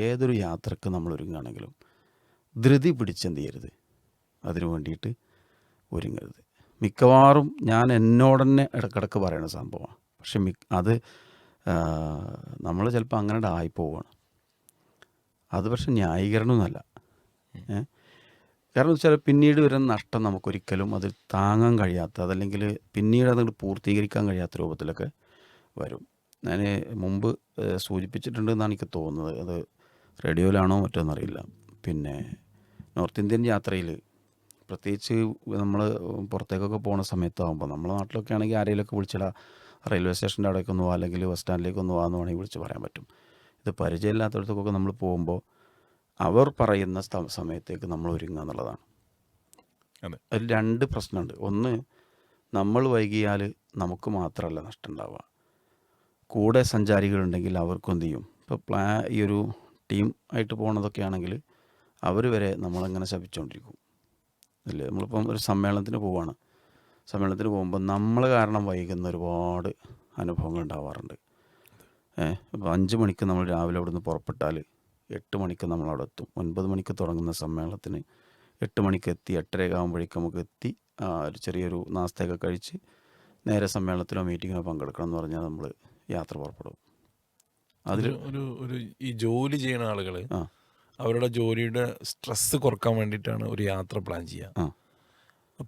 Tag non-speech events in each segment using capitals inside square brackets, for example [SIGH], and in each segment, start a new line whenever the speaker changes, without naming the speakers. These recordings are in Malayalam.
ഏതൊരു യാത്രയ്ക്ക് നമ്മൾ ഒരുങ്ങുകയാണെങ്കിലും ധൃതി പിടിച്ചെന്ത് ചെയ്യരുത്. അതിനു വേണ്ടിയിട്ട് ഒരുങ്ങരുത്. മിക്കവാറും ഞാൻ എന്നോട് തന്നെ ഇടക്കിടക്ക് പറയുന്ന സംഭവമാണ്. പക്ഷെ മി അത് നമ്മൾ ചിലപ്പോൾ അങ്ങനെ ആയിപ്പോവാണ് അത് പക്ഷെ ന്യായീകരണമൊന്നുമല്ല കാരണം വെച്ചാൽ പിന്നീട് വരുന്ന നഷ്ടം നമുക്കൊരിക്കലും അത് താങ്ങാൻ കഴിയാത്ത അതല്ലെങ്കിൽ പിന്നീട് അത് പൂർത്തീകരിക്കാൻ കഴിയാത്ത രൂപത്തിലൊക്കെ വരും. ഞാൻ മുമ്പ് സൂചിപ്പിച്ചിട്ടുണ്ട് എന്നാണ് എനിക്ക് തോന്നുന്നത്. അത് റേഡിയോയിലാണോ മറ്റോ എന്നറിയില്ല പിന്നെ നോർത്ത് ഇന്ത്യൻ യാത്രയിൽ പ്രത്യേകിച്ച് നമ്മൾ പുറത്തേക്കൊക്കെ പോകുന്ന സമയത്താകുമ്പോൾ നമ്മുടെ നാട്ടിലൊക്കെ ആണെങ്കിൽ ആരെങ്കിലുമൊക്കെ വിളിച്ചിടാ റെയിൽവേ സ്റ്റേഷന്റെ അവിടേക്ക് ഒന്ന് പോകാം അല്ലെങ്കിൽ ബസ് സ്റ്റാൻഡിലേക്ക് ഒന്ന് പോകാമെന്ന് വേണമെങ്കിൽ വിളിച്ച് പറയാൻ പറ്റും. ഇത് പരിചയമില്ലാത്തടത്തൊക്കെ നമ്മൾ പോകുമ്പോൾ അവർ പറയുന്ന സ്ഥ- സമയത്തേക്ക് നമ്മൾ ഒരുങ്ങുക എന്നുള്ളതാണ്. അതിൽ രണ്ട് പ്രശ്നമുണ്ട്. ഒന്ന് നമ്മൾ വൈകിയാൽ നമുക്ക് മാത്രമല്ല നഷ്ടം ഉണ്ടാവുക. കൂടെ സഞ്ചാരികളുണ്ടെങ്കിൽ അവർക്കും എന്ത് ചെയ്യും? ഇപ്പോൾ പ്ലാ ഈ ഒരു ടീം ആയിട്ട് പോണതൊക്കെ ആണെങ്കിൽ അവർ വരെ നമ്മളങ്ങനെ ശപിച്ചുകൊണ്ടിരിക്കും അല്ലേ? നമ്മളിപ്പം ഒരു സമ്മേളനത്തിന് പോവുകയാണ് സമ്മേളനത്തിന് പോകുമ്പോൾ നമ്മൾ കാരണം വൈകുന്ന ഒരുപാട് അനുഭവങ്ങൾ ഉണ്ടാവാറുണ്ട്. ഏഹ് ഇപ്പോൾ അഞ്ച് മണിക്ക് നമ്മൾ രാവിലെ അവിടെ നിന്ന് പുറപ്പെട്ടാൽ എട്ട് മണിക്ക് നമ്മൾ അവിടെ എത്തും. ഒൻപത് മണിക്ക് തുടങ്ങുന്ന സമ്മേളനത്തിന് എട്ട് മണിക്ക് എത്തി എട്ടരയൊക്കെ നമുക്ക് എത്തി ഒരു ചെറിയൊരു നാസ്തയൊക്കെ കഴിച്ച് നേരെ സമ്മേളനത്തിലോ മീറ്റിങ്ങിനോ പങ്കെടുക്കണം എന്ന് പറഞ്ഞാൽ നമ്മൾ യാത്ര പുറപ്പെടും. അതിൽ
ഒരു ഒരു ഈ ജോലി ചെയ്യുന്ന ആളുകൾ
ആ.
അവരുടെ ജോലിയുടെ സ്ട്രെസ് കുറയ്ക്കാൻ വേണ്ടിയിട്ടാണ് ഒരു യാത്ര പ്ലാൻ ചെയ്യുക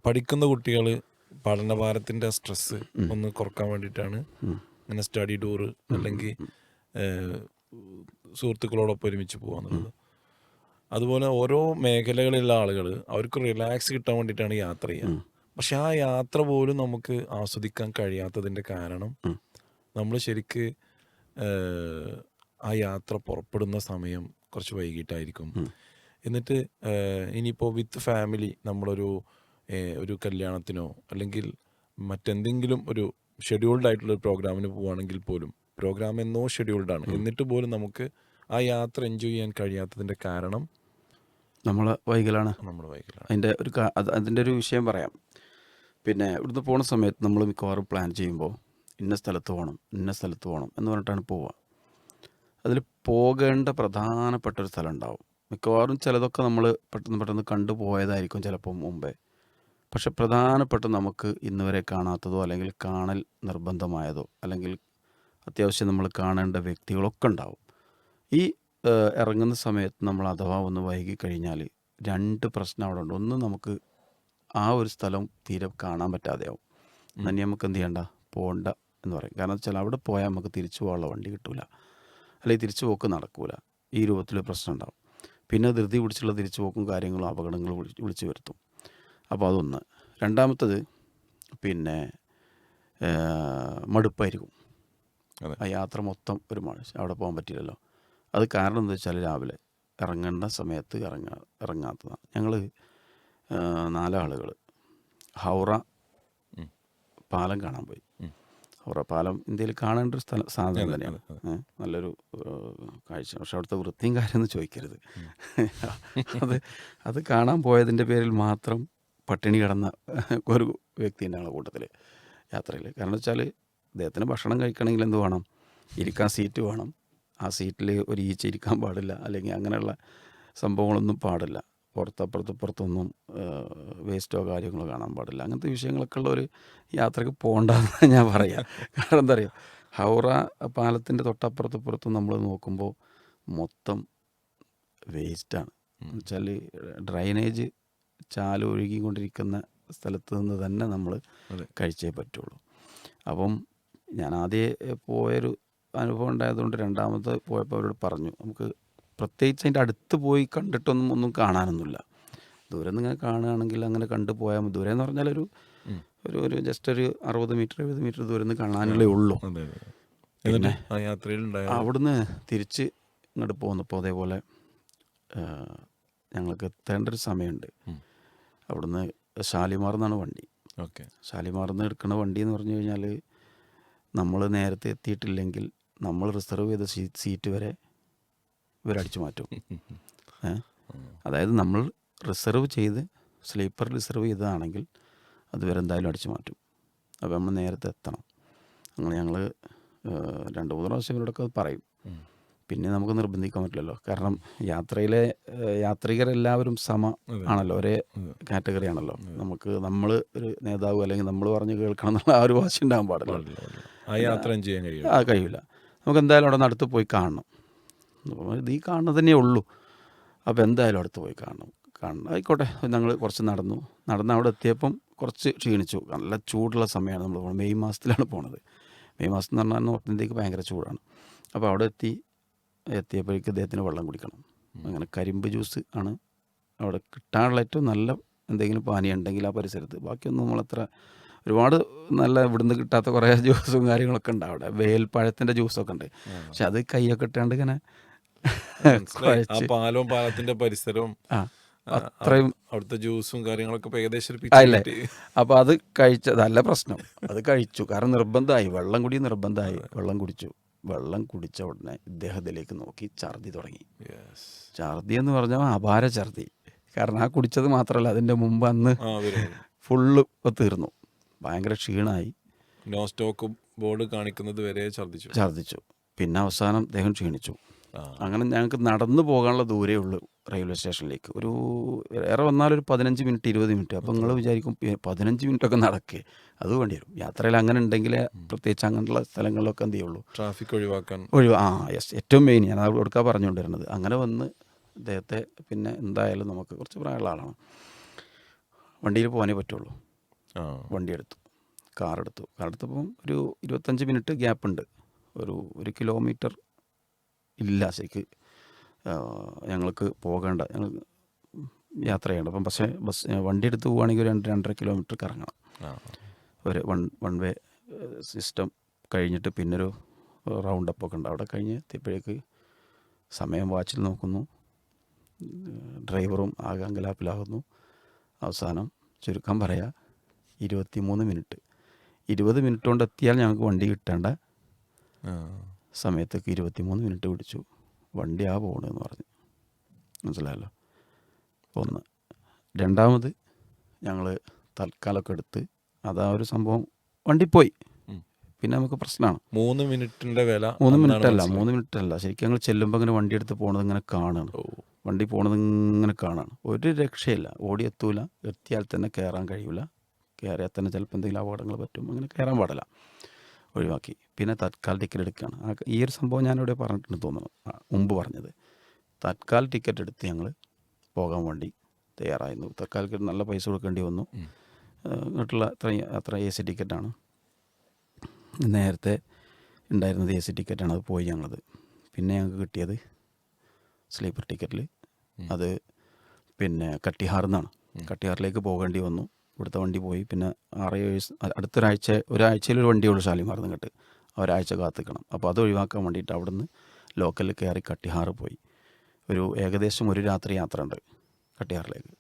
പഠിക്കുന്ന കുട്ടികൾ പഠനഭാരത്തിന്റെ സ്ട്രെസ് ഒന്ന് കുറയ്ക്കാൻ വേണ്ടിയിട്ടാണ്. ഇങ്ങനെ സ്റ്റഡി ടൂറ് അല്ലെങ്കിൽ സുഹൃത്തുക്കളോടൊപ്പം ഒരുമിച്ച് പോകാന്നുള്ളത് അതുപോലെ ഓരോ മേഖലകളിലുള്ള ആളുകൾ അവർക്ക് റിലാക്സ് കിട്ടാൻ വേണ്ടിയിട്ടാണ് യാത്ര ചെയ്യുക പക്ഷെ ആ യാത്ര പോലും നമുക്ക് ആസ്വദിക്കാൻ കഴിയാത്തതിന്റെ കാരണം നമ്മൾ ശരിക്ക് ആ യാത്ര പുറപ്പെടുന്ന സമയം കുറച്ച് വൈകിട്ടായിരിക്കും. എന്നിട്ട് ഇനിയിപ്പോൾ വിത്ത് ഫാമിലി നമ്മളൊരു ഏഹ്, ഒരു കല്യാണത്തിനോ അല്ലെങ്കിൽ മറ്റെന്തെങ്കിലും ഒരു ഷെഡ്യൂൾഡ് ആയിട്ടുള്ള ഒരു പ്രോഗ്രാമിന് പോവുകയാണെങ്കിൽ പോലും പ്രോഗ്രാം എന്നോ ഷെഡ്യൂൾഡ് ആണ്. എന്നിട്ട് പോലും നമുക്ക് ആ യാത്ര എൻജോയ് ചെയ്യാൻ കഴിയാത്തതിന്റെ കാരണം
നമ്മൾ വൈകലാണ്.
നമ്മുടെ വൈകലാണ്.
അതിന്റെ ഒരു കാ- അത് അതിന്റെ ഒരു വിഷയം പറയാം. പിന്നെ ഇവിടുന്ന് പോണ സമയത്ത് നമ്മൾ മിക്കവാറും പ്ലാൻ ചെയ്യുമ്പോൾ ഇന്ന സ്ഥലത്ത് പോകണം ഇന്ന സ്ഥലത്ത് പോകണം എന്ന് പറഞ്ഞിട്ടാണ് പോവുക. അതിൽ പോകേണ്ട പ്രധാനപ്പെട്ട ഒരു സ്ഥലം ഉണ്ടാവും. മിക്കവാറും ചിലതൊക്കെ നമ്മൾ പെട്ടെന്ന് പെട്ടെന്ന് കണ്ടുപോയതായിരിക്കും ചിലപ്പോൾ മുമ്പേ. പക്ഷെ പ്രധാനപ്പെട്ട നമുക്ക് ഇന്ന് വരെ കാണാത്തതോ അല്ലെങ്കിൽ കാണൽ നിർബന്ധമായതോ അല്ലെങ്കിൽ അത്യാവശ്യം നമ്മൾ കാണേണ്ട വ്യക്തികളൊക്കെ ഉണ്ടാവും. ഈ ഇറങ്ങുന്ന സമയത്ത് നമ്മൾ അഥവാ ഒന്ന് വൈകി കഴിഞ്ഞാൽ രണ്ട് പ്രശ്നം അവിടെ ഉണ്ട്. ഒന്ന് നമുക്ക് ആ ഒരു സ്ഥലം തീരെ കാണാൻ പറ്റാതെയാവും. തന്നെ നമുക്ക് എന്ത് ചെയ്യണ്ട? പോകണ്ട എന്ന് പറയും. കാരണം വെച്ചാൽ അവിടെ പോയാൽ നമുക്ക് തിരിച്ചു പോകാനുള്ള വണ്ടി കിട്ടില്ല അല്ലെങ്കിൽ തിരിച്ചു പോക്ക് നടക്കില്ല ഈ രൂപത്തിൽ പ്രശ്നം ഉണ്ടാവും. പിന്നെ ധൃതി പിടിച്ചുള്ള തിരിച്ചു പോക്കും കാര്യങ്ങളും അപകടങ്ങളും വിളിച്ച് വിളിച്ചു വരുത്തും. അപ്പോൾ അതൊന്ന്. രണ്ടാമത്തത് പിന്നെ മടുപ്പായിരിക്കും. ആ യാത്ര മൊത്തം ഒരു മഴ അവിടെ പോകാൻ പറ്റില്ലല്ലോ. അത് കാരണം എന്താ വെച്ചാൽ രാവിലെ ഇറങ്ങേണ്ട സമയത്ത് ഇറങ്ങാ ഇറങ്ങാത്തതാണ്. ഞങ്ങൾ നാലാളുകൾ. ഹൗറ പാലം കാണാൻ പോയി. പാലം ഇന്ത്യയിൽ കാണേണ്ട ഒരു സ്ഥലം സാധനം തന്നെയാണ്. നല്ലൊരു കാഴ്ച പക്ഷെ അവിടുത്തെ വൃത്തിയും കാര്യമൊന്നും ചോദിക്കരുത്. അത് അത് കാണാൻ പോയതിന്റെ പേരിൽ മാത്രം പട്ടിണി കിടന്ന ഒരു വ്യക്തി ഞങ്ങളുടെ കൂട്ടത്തിൽ യാത്രയിൽ. കാരണം വെച്ചാൽ അദ്ദേഹത്തിന് ഭക്ഷണം കഴിക്കണമെങ്കിൽ എന്ത് വേണം? ഇരിക്കാൻ സീറ്റ് വേണം. ആ സീറ്റിൽ ഒരു ഈച്ച ഇരിക്കാൻ പാടില്ല. അല്ലെങ്കിൽ അങ്ങനെയുള്ള സംഭവങ്ങളൊന്നും പാടില്ല. പുറത്തപ്പുറത്ത് പുറത്തൊന്നും വേസ്റ്റോ കാര്യങ്ങളോ കാണാൻ പാടില്ല. അങ്ങനത്തെ വിഷയങ്ങളൊക്കെ ഉള്ള ഒരു യാത്രയ്ക്ക് പോകണ്ടെന്ന് ഞാൻ പറയാം. കാരണം എന്താ പറയുക ഹൗറ പാലത്തിന്റെ തൊട്ടപ്പുറത്ത് പുറത്തും നമ്മൾ നോക്കുമ്പോൾ മൊത്തം വേസ്റ്റാണ്. വെച്ചാൽ ഡ്രൈനേജ് ചാൽ ഒഴുകിക്കൊണ്ടിരിക്കുന്ന സ്ഥലത്ത് നിന്ന് തന്നെ നമ്മൾ. കഴിച്ചേ പറ്റുള്ളൂ. അപ്പം ഞാൻ ആദ്യം പോയൊരു അനുഭവം ഉണ്ടായതുകൊണ്ട് രണ്ടാമത് പോയപ്പോൾ അവരോട് പറഞ്ഞു നമുക്ക് പ്രത്യേകിച്ച് അതിന്റെ അടുത്ത് പോയി കണ്ടിട്ടൊന്നും ഒന്നും കാണാനൊന്നുമില്ല. ദൂരെ നിന്ന് ഇങ്ങനെ കാണുകയാണെങ്കിൽ അങ്ങനെ കണ്ടു പോയാൽ മതി. ദൂരെ എന്ന് പറഞ്ഞാൽ ഒരു ഒരു ഒരു ജസ്റ്റ് ഒരു അറുപത് മീറ്റർ എഴുപത് മീറ്റർ ദൂരെ നിന്ന് കാണാനുള്ളേ ഉള്ളൂ.
ഉണ്ടായ
അവിടുന്ന് തിരിച്ച് ഇങ്ങോട്ട് പോന്നപ്പോൾ അതേപോലെ ഞങ്ങൾക്ക് എത്തേണ്ട ഒരു സമയമുണ്ട്. അവിടുന്ന് ഷാലിമാർ എന്നാണ് വണ്ടി.
ഓക്കെ.
ഷാലിമാറിൽ നിന്ന് എടുക്കുന്ന വണ്ടി എന്ന് പറഞ്ഞു കഴിഞ്ഞാൽ നമ്മൾ നേരത്തെ എത്തിയിട്ടില്ലെങ്കിൽ നമ്മൾ റിസർവ് ചെയ്ത സീറ്റ് വരെ ഇവരടിച്ചു മാറ്റും? [LAUGHS] അതായത് നമ്മൾ റിസർവ് ചെയ്ത് സ്ലീപ്പർ റിസർവ് ചെയ്തതാണെങ്കിൽ അത് വരെന്തായാലും അടിച്ചു മാറ്റും. അപ്പോൾ നമ്മൾ നേരത്തെ എത്തണം. അങ്ങനെ ഞങ്ങൾ രണ്ട് മൂന്ന് പ്രാവശ്യം ഇവരോടൊക്കെ അത് പറയും. പിന്നെ നമുക്ക് നിർബന്ധിക്കാൻ പറ്റില്ലല്ലോ. കാരണം യാത്രയിലെ യാത്രികർ എല്ലാവരും സമ ആണല്ലോ. ഒരേ കാറ്റഗറി ആണല്ലോ. നമുക്ക് നമ്മൾ ഒരു നേതാവ് അല്ലെങ്കിൽ നമ്മൾ പറഞ്ഞ് കേൾക്കണം എന്നുള്ള ആ ഒരു വാശി ഉണ്ടാകാൻ പാടില്ല.
ആ യാത്ര ചെയ്യാൻ കഴിയും
ആ കഴിയില്ല. നമുക്ക് എന്തായാലും അവിടെ അടുത്ത് പോയി കാണണം. അപ്പോൾ ഇത് ഈ കാണുന്നത് തന്നെ ഉള്ളൂ. അപ്പോൾ എന്തായാലും അടുത്ത് പോയി കാണണം. കാണണം. ആയിക്കോട്ടെ. ഞങ്ങൾ കുറച്ച് നടന്നു. നടന്ന് അവിടെ എത്തിയപ്പം കുറച്ച് ക്ഷീണിച്ചു. നല്ല ചൂടുള്ള സമയമാണ് നമ്മൾ പോകുന്നത് മെയ് മാസത്തിലാണ് പോണത്. മെയ് മാസം എന്ന് പറഞ്ഞാൽ നോർത്ത് ഇന്ത്യയ്ക്ക് ഭയങ്കര ചൂടാണ്. അപ്പോൾ അവിടെ എത്തി എത്തിയപ്പോഴേക്ക് അദ്ദേഹത്തിന് വെള്ളം കുടിക്കണം. അങ്ങനെ കരിമ്പ് ജ്യൂസ് ആണ് അവിടെ കിട്ടാനുള്ള ഏറ്റവും നല്ല എന്തെങ്കിലും പാനീയം ഉണ്ടെങ്കിൽ ആ പരിസരത്ത്. ബാക്കിയൊന്നും നമ്മളത്ര ഒരുപാട് നല്ല ഇവിടുന്ന് കിട്ടാത്ത കുറേ [LAUGHS] ജ്യൂസും കാര്യങ്ങളൊക്കെ ഉണ്ട് അവിടെ. വേൽപ്പഴത്തിന്റെ ജ്യൂസൊക്കെ ഉണ്ട്. പക്ഷെ അത് കൈയൊക്കെ ഇട്ടാണ്ട് ഇങ്ങനെ
മനസ്സിലായി. ആ
കുഴച്ച്
പാലവും പാലത്തിന്റെ പരിസരവും
ആ.
ആ,
അത്രയും
അവിടുത്തെ ജ്യൂസും കാര്യങ്ങളൊക്കെ ഇപ്പൊ ഏകദേശം ഒരു
അത്
കഴിച്ച കിട്ടി.
അപ്പോൾ അത് കഴിച്ചതല്ല പ്രശ്നം. അത് കഴിച്ചു. കാരണം നിർബന്ധമായി. വെള്ളം കുടി നിർബന്ധമായി. വെള്ളം കുടിച്ചു. വെള്ളം കുടിച്ച ഉടനെ ഇദ്ദേഹത്തിലേക്ക് നോക്കി ഛർദി തുടങ്ങി.
Yes.
ഛർദി എന്ന് പറഞ്ഞാൽ അപാര ഛർദി. കാരണം ആ കുടിച്ചത് മാത്രമല്ല അതിന്റെ മുമ്പ് അന്ന്
ആ വരും.
ഫുള്ള് തീർന്നു. ഭയങ്കര ക്ഷീണമായി
നോ സ്റ്റോക്ക് ബോർഡ് കാണിക്കുന്നത് വരെ ഛർദ്ദിച്ചു
ഛർദിച്ചു. പിന്നെ അവസാനം ദേഹം ക്ഷീണിച്ചു. അങ്ങനെ ഞങ്ങൾക്ക് നടന്നു പോകാനുള്ള ദൂരേ ഉള്ളൂ റെയിൽവേ സ്റ്റേഷനിലേക്ക്. ഒരു ഏറെ വന്നാൽ ഒരു പതിനഞ്ച് മിനിറ്റ് ഇരുപത് മിനിറ്റ്. അപ്പോൾ നിങ്ങൾ വിചാരിക്കും "ഏ, പതിനഞ്ച് മിനിറ്റൊക്കെ നടക്കേ. അത് വേണ്ടി വരും. യാത്രയിൽ അങ്ങനെ ഉണ്ടെങ്കിൽ പ്രത്യേകിച്ച് അങ്ങനെയുള്ള സ്ഥലങ്ങളിലൊക്കെ എന്ത് ചെയ്യുള്ളൂ?
ട്രാഫിക് ഒഴിവാക്കാൻ.
ഒഴിവാ ആ യെസ് ഏറ്റവും മെയിൻ ഞാൻ അത് കൊടുക്കാൻ പറഞ്ഞുകൊണ്ടിരുന്നത്. അങ്ങനെ വന്ന് അദ്ദേഹത്തെ പിന്നെ എന്തായാലും നമുക്ക് കുറച്ച് പ്രായമുള്ള ആളാണ്. വണ്ടിയിൽ പോകാനേ പറ്റുള്ളൂ. വണ്ടി എടുത്തു കാർ എടുത്തപ്പം ഒരു ഇരുപത്തഞ്ച് മിനിറ്റ് ഗ്യാപ്പ് ഉണ്ട് ഒരു ഒരു കിലോമീറ്റർ ഇല്ല ശരിക്ക് ഞങ്ങൾക്ക് പോകേണ്ട ഞങ്ങൾ യാത്ര ചെയ്യണം അപ്പം പക്ഷേ ബസ് വണ്ടി എടുത്ത് പോവുകയാണെങ്കിൽ ഒരു രണ്ട് രണ്ടര കിലോമീറ്റർ കറങ്ങണം ഒരു വൺ വൺ വേ സിസ്റ്റം കഴിഞ്ഞിട്ട് പിന്നൊരു റൗണ്ട് അപ്പ് ഒക്കെ ഉണ്ട്. അവിടെ കഴിഞ്ഞ് എത്തിയപ്പോഴേക്ക് സമയം വാച്ചിൽ നോക്കുന്നു. ഡ്രൈവറും ആകെ അങ്കലാപ്പിലാകുന്നു. അവസാനം ചുരുക്കം പറയാം ഇരുപത്തി മൂന്ന് മിനിറ്റ്. ഇരുപത് മിനിറ്റ് കൊണ്ട് എത്തിയാൽ ഞങ്ങൾക്ക് വണ്ടി കിട്ടേണ്ട. സമയത്തേക്ക് ഇരുപത്തി മൂന്ന് മിനിറ്റ് പിടിച്ചു. വണ്ടി ആ പോകണമെന്ന് പറഞ്ഞു. മനസ്സിലായല്ലോ? ഒന്ന്. രണ്ടാമത് ഞങ്ങൾ തൽക്കാലമൊക്കെ എടുത്ത് അതാ ഒരു സംഭവം. വണ്ടി പോയി. പിന്നെ നമുക്ക് പ്രശ്നമാണ്
മൂന്ന് മിനിറ്റിന്റെ വില
മൂന്ന് മിനിറ്റ് അല്ല മൂന്ന് മിനിറ്റ് അല്ല ശരിക്കും ഞങ്ങൾ ചെല്ലുമ്പോൾ അങ്ങനെ വണ്ടി എടുത്ത് പോണത് ഇങ്ങനെ
കാണണം.
വണ്ടി പോണത് ഇങ്ങനെ കാണാണ്. ഒരു രക്ഷയില്ല. ഓടി എത്തൂല എത്തിയാൽ തന്നെ കയറാൻ കഴിയൂല. കയറിയാൽ തന്നെ ചിലപ്പോൾ എന്തെങ്കിലും അപകടങ്ങൾ പറ്റും. അങ്ങനെ കയറാൻ പാടില്ല. ഒഴിവാക്കി. പിന്നെ തത്കാൽ ടിക്കറ്റ് എടുക്കുകയാണ്. ആ ഈ ഒരു സംഭവം ഞാനിവിടെ പറഞ്ഞിട്ടുണ്ട് തോന്നുന്നു. മുമ്പ് പറഞ്ഞത്. തത്കാൽ ടിക്കറ്റ് എടുത്ത് ഞങ്ങൾ പോകാൻ വേണ്ടി തയ്യാറായിരുന്നു. തത്കാൽ ടിക്കറ്റ് നല്ല പൈസ കൊടുക്കേണ്ടി വന്നു.
ഉം.
ഇങ്ങോട്ടുള്ള അത്ര അത്ര എ സി ടിക്കറ്റാണ്. നേരത്തെ ഉണ്ടായിരുന്നത് എ സി ടിക്കറ്റാണ്. അത് പോയി ഞങ്ങളത്. പിന്നെ ഞങ്ങൾക്ക് കിട്ടിയത് സ്ലീപ്പർ ടിക്കറ്റിൽ അത് പിന്നെ കട്ടിഹാറിൽ നിന്നാണ് കട്ടിഹാറിലേക്ക് പോകേണ്ടി വന്നു. ഇവിടുത്തെ വണ്ടി പോയി. പിന്നെ ആറ് ഏഴ് അടുത്തൊരാഴ്ച ഒരാഴ്ചയിൽ ഒരു വണ്ടിയുള്ളൂ ഷാലിമാർ നിങ്ങട്ട് ഒരാഴ്ച കാത്തിക്കണം. അപ്പോൾ അത് ഒഴിവാക്കാൻ വേണ്ടിയിട്ട് അവിടുന്ന് ലോക്കലിൽ കയറി കട്ടിഹാർ പോയി. ഒരു ഏകദേശം ഒരു രാത്രി യാത്ര ഉണ്ട് കട്ടിഹാറിലേക്ക്.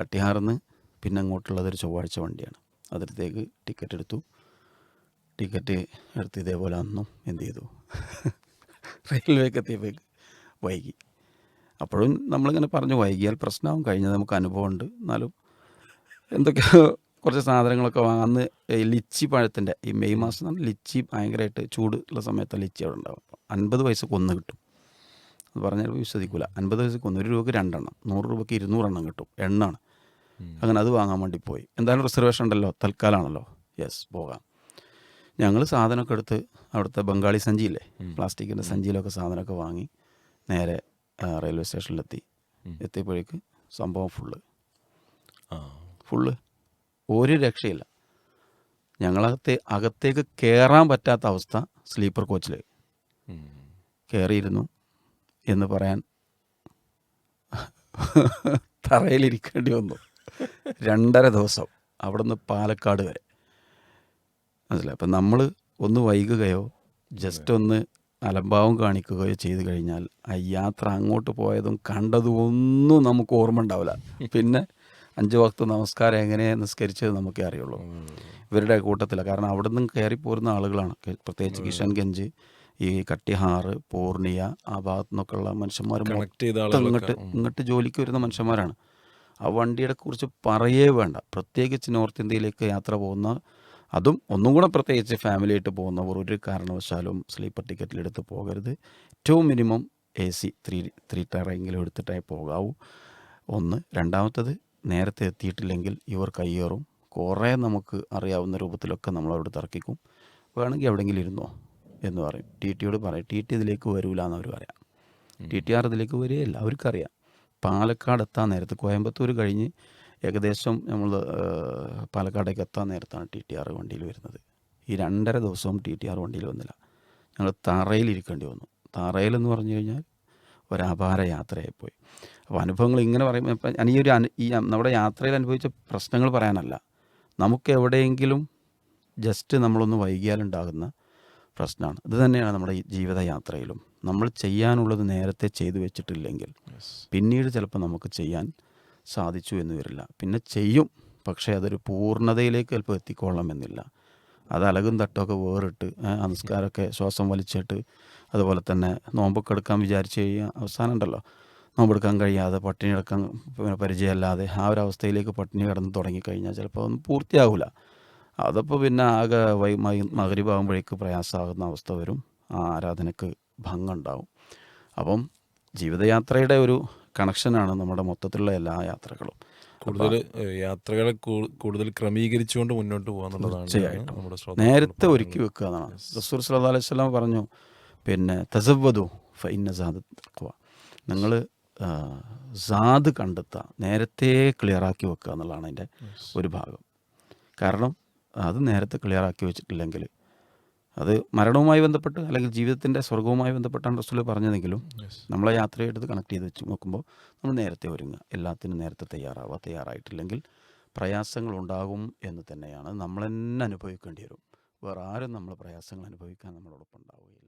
കട്ടിഹാറിൽ നിന്ന് പിന്നെ അങ്ങോട്ടുള്ളത് ഒരു ചൊവ്വാഴ്ച വണ്ടിയാണ്. അതിലത്തേക്ക് ടിക്കറ്റ് എടുത്തു. ടിക്കറ്റ് എടുത്ത് ഇതേപോലെ അന്നും എന്ത് ചെയ്തു? റെയിൽവേക്ക് എത്തിയപ്പോഴേക്ക് വൈകി. അപ്പോഴും നമ്മളിങ്ങനെ പറഞ്ഞു വൈകിയാൽ പ്രശ്നമാവും. കഴിഞ്ഞത് നമുക്ക് അനുഭവമുണ്ട്. എന്നാലും എന്തൊക്കെയോ കുറച്ച് സാധനങ്ങളൊക്കെ വാങ്ങാം. അന്ന് ലിച്ചി പഴത്തിന്റെ ഈ മെയ് മാസം ലിച്ചി ഭയങ്കരമായിട്ട് ചൂട് ഉള്ള സമയത്ത് ലിച്ചി അവിടെ ഉണ്ടാവും. അൻപത് പൈസക്ക് ഒന്ന് കിട്ടും. അത് പറഞ്ഞാൽ വിശ്വസിക്കില്ല അൻപത് പൈസക്ക് ഒന്ന് ഒരു രൂപയ്ക്ക് രണ്ടെണ്ണം. നൂറ് രൂപയ്ക്ക് ഇരുന്നൂറെണ്ണം കിട്ടും. എണ്ണാണ്. അങ്ങനെ അത് വാങ്ങാൻ വേണ്ടി പോയി. എന്തായാലും റിസർവേഷൻ ഉണ്ടല്ലോ. തൽക്കാലാണല്ലോ. യെസ് പോകാം. ഞങ്ങൾ സാധനമൊക്കെ എടുത്ത് അവിടുത്തെ ബംഗാളി സഞ്ചിയില്ലേ? പ്ലാസ്റ്റിക്കിന്റെ സഞ്ചിയിലൊക്കെ സാധനമൊക്കെ വാങ്ങി നേരെ റെയിൽവേ സ്റ്റേഷനിലെത്തി. എത്തിയപ്പോഴേക്ക് സംഭവം ഫുള്ള്. ഫുള്ള് ഒരു രക്ഷയില്ല. ഞങ്ങളകത്തെ അകത്തേക്ക് കയറാൻ പറ്റാത്ത അവസ്ഥ സ്ലീപ്പർ കോച്ചിൽ. കയറിയിരുന്നു എന്ന് പറയാൻ തറയിലിരിക്കേണ്ടി വന്നു. രണ്ടര ദിവസം അവിടുന്ന് പാലക്കാട് വരെ. മനസ്സിലായി? അപ്പം നമ്മൾ ഒന്ന് വൈകുകയോ ജസ്റ്റ് ഒന്ന് അലംഭാവം കാണിക്കുകയോ ചെയ്തു കഴിഞ്ഞാൽ ആ യാത്ര അങ്ങോട്ട് പോയതും കണ്ടതും ഒന്നും നമുക്ക് ഓർമ്മ ഉണ്ടാവില്ല. പിന്നെ അഞ്ച് വക്ത് നമസ്കാരം എങ്ങനെ നിസ്കരിച്ചത് നമുക്കേ അറിയുള്ളൂ. ഇവരുടെ കൂട്ടത്തിലാണ് കാരണം അവിടെ നിന്നും കയറി പോരുന്ന ആളുകളാണ്. പ്രത്യേകിച്ച് കിഷൻഗഞ്ച് ഈ കട്ടിഹാർ പൂർണിയ ആ ഭാഗത്തു നിന്നൊക്കെയുള്ള മനുഷ്യന്മാർ ഇങ്ങോട്ട് ഇങ്ങോട്ട് ജോലിക്ക് വരുന്ന മനുഷ്യന്മാരാണ്. ആ വണ്ടിയുടെ കുറിച്ച് പറയേ വേണ്ട. പ്രത്യേകിച്ച് നോർത്ത് ഇന്ത്യയിലേക്ക് യാത്ര പോകുന്ന അതും ഒന്നും കൂടെ പ്രത്യേകിച്ച് ഫാമിലി ആയിട്ട് പോകുന്നവർ ഒരു കാരണവശാലും സ്ലീപ്പർ ടിക്കറ്റിലെടുത്ത് പോകരുത്. ഏറ്റവും minimum A C three three ടയറെങ്കിലും എടുത്തിട്ടേ പോകാവൂ. ഒന്ന്. രണ്ടാമത്തത് നേരത്തെ എത്തിയിട്ടില്ലെങ്കിൽ ഇവർ കയ്യേറും. കുറേ നമുക്ക് അറിയാവുന്ന രൂപത്തിലൊക്കെ നമ്മളവിടെ തർക്കിക്കും. വേണമെങ്കിൽ എവിടെയെങ്കിലും ഇരുന്നോ എന്ന് പറയും. ടി ടിയോട് പറയും. ടി ടി ഇതിലേക്ക് വരൂല എന്ന് അവർ പറയാം ടി ടി ആർ ഇതിലേക്ക് വരികയില്ല. അവർക്കറിയാം. പാലക്കാട് എത്താൻ നേരത്ത് കോയമ്പത്തൂർ കഴിഞ്ഞ് ഏകദേശം നമ്മൾ പാലക്കാടേക്ക് എത്താൻ നേരത്താണ് ടി ടി ആർ വണ്ടിയിൽ വരുന്നത്. ഈ രണ്ടര ദിവസവും ടി ടി ആർ വണ്ടിയിൽ വന്നില്ല. ഞങ്ങൾ തറയിലിരിക്കേണ്ടി വന്നു. തറയിലെന്ന് പറഞ്ഞു കഴിഞ്ഞാൽ ഒരപാര യാത്രയായിപ്പോയി. അപ്പോൾ അനുഭവങ്ങൾ ഇങ്ങനെ പറയുമ്പോൾ ഇപ്പം ഞാൻ ഈ ഒരു അനു ഈ നമ്മുടെ യാത്രയിൽ അനുഭവിച്ച പ്രശ്നങ്ങൾ പറയാനല്ല. നമുക്ക് എവിടെയെങ്കിലും ജസ്റ്റ് നമ്മളൊന്ന് വൈകിയാലുണ്ടാകുന്ന പ്രശ്നമാണ്. ഇത് തന്നെയാണ് നമ്മുടെ ഈ ജീവിതയാത്രയിലും നമ്മൾ ചെയ്യാനുള്ളത് നേരത്തെ ചെയ്തു വെച്ചിട്ടില്ലെങ്കിൽ പിന്നീട് ചിലപ്പോൾ നമുക്ക് ചെയ്യാൻ സാധിച്ചു എന്ന് വരില്ല. പിന്നെ ചെയ്യും പക്ഷേ അതൊരു പൂർണതയിലേക്ക് ചിലപ്പോൾ എത്തിക്കൊള്ളണമെന്നില്ല അത് അലകും തട്ടമൊക്കെ വേറിട്ട് നമസ്കാരമൊക്കെ ശ്വാസം വലിച്ചിട്ട് അതുപോലെ തന്നെ നോമ്പൊക്കെ എടുക്കാൻ വിചാരിച്ച് കഴിഞ്ഞാൽ അവസാനം ഉണ്ടല്ലോ. നോമ്പെടുക്കാൻ കഴിയാതെ പട്ടിണി എടുക്കാൻ പരിചയമല്ലാതെ ആ ഒരു അവസ്ഥയിലേക്ക് പട്ടിണി കിടന്ന് തുടങ്ങിക്കഴിഞ്ഞാൽ ചിലപ്പോൾ ഒന്നും പൂർത്തിയാകില്ല അതപ്പോൾ പിന്നെ ആകെ വൈ മകരിഭാകുമ്പോഴേക്ക് പ്രയാസമാകുന്ന അവസ്ഥ വരും. ആ ആരാധനക്ക് ഭംഗുണ്ടാവും. അപ്പം ജീവിതയാത്രയുടെ ഒരു കണക്ഷനാണ് നമ്മുടെ മൊത്തത്തിലുള്ള എല്ലാ യാത്രകളും.
കൂടുതൽ യാത്രകളെ കൂടുതൽ ക്രമീകരിച്ചുകൊണ്ട് മുന്നോട്ട് പോകാന്നുള്ളതാണ്
നേരത്തെ ഒരുക്കി വെക്കുക എന്നാണ്. റസൂർ സല്ലാ അലൈഹി സ്വലാം പറഞ്ഞു പിന്നെ തസവ്വതു ഫൈന സാദ് നിങ്ങൾ സാദ് കണ്ടെത്തുക നേരത്തെ ക്ലിയറാക്കി വെക്കുക എന്നുള്ളതാണ് അതിന്റെ ഒരു ഭാഗം. കാരണം അത് നേരത്തെ ക്ലിയറാക്കി വെച്ചിട്ടില്ലെങ്കിൽ അത് മരണവുമായി ബന്ധപ്പെട്ട് അല്ലെങ്കിൽ ജീവിതത്തിന്റെ സ്വർഗവുമായി ബന്ധപ്പെട്ടാണ് റസൂൽ പറഞ്ഞതെങ്കിലും നമ്മളെ യാത്രയായിട്ട് കണക്ട് ചെയ്ത് വെച്ച് നോക്കുമ്പോൾ നമ്മൾ നേരത്തെ ഒരുങ്ങുക. എല്ലാത്തിനും നേരത്തെ തയ്യാറാവുക. തയ്യാറായിട്ടില്ലെങ്കിൽ പ്രയാസങ്ങൾ ഉണ്ടാകും എന്ന് തന്നെയാണ്. നമ്മൾ തന്നെ അനുഭവിക്കേണ്ടി വരും. വേറെ ആരും നമ്മൾ പ്രയാസങ്ങൾ അനുഭവിക്കാൻ നമ്മളോടൊപ്പം ഉണ്ടാവുകയില്ല.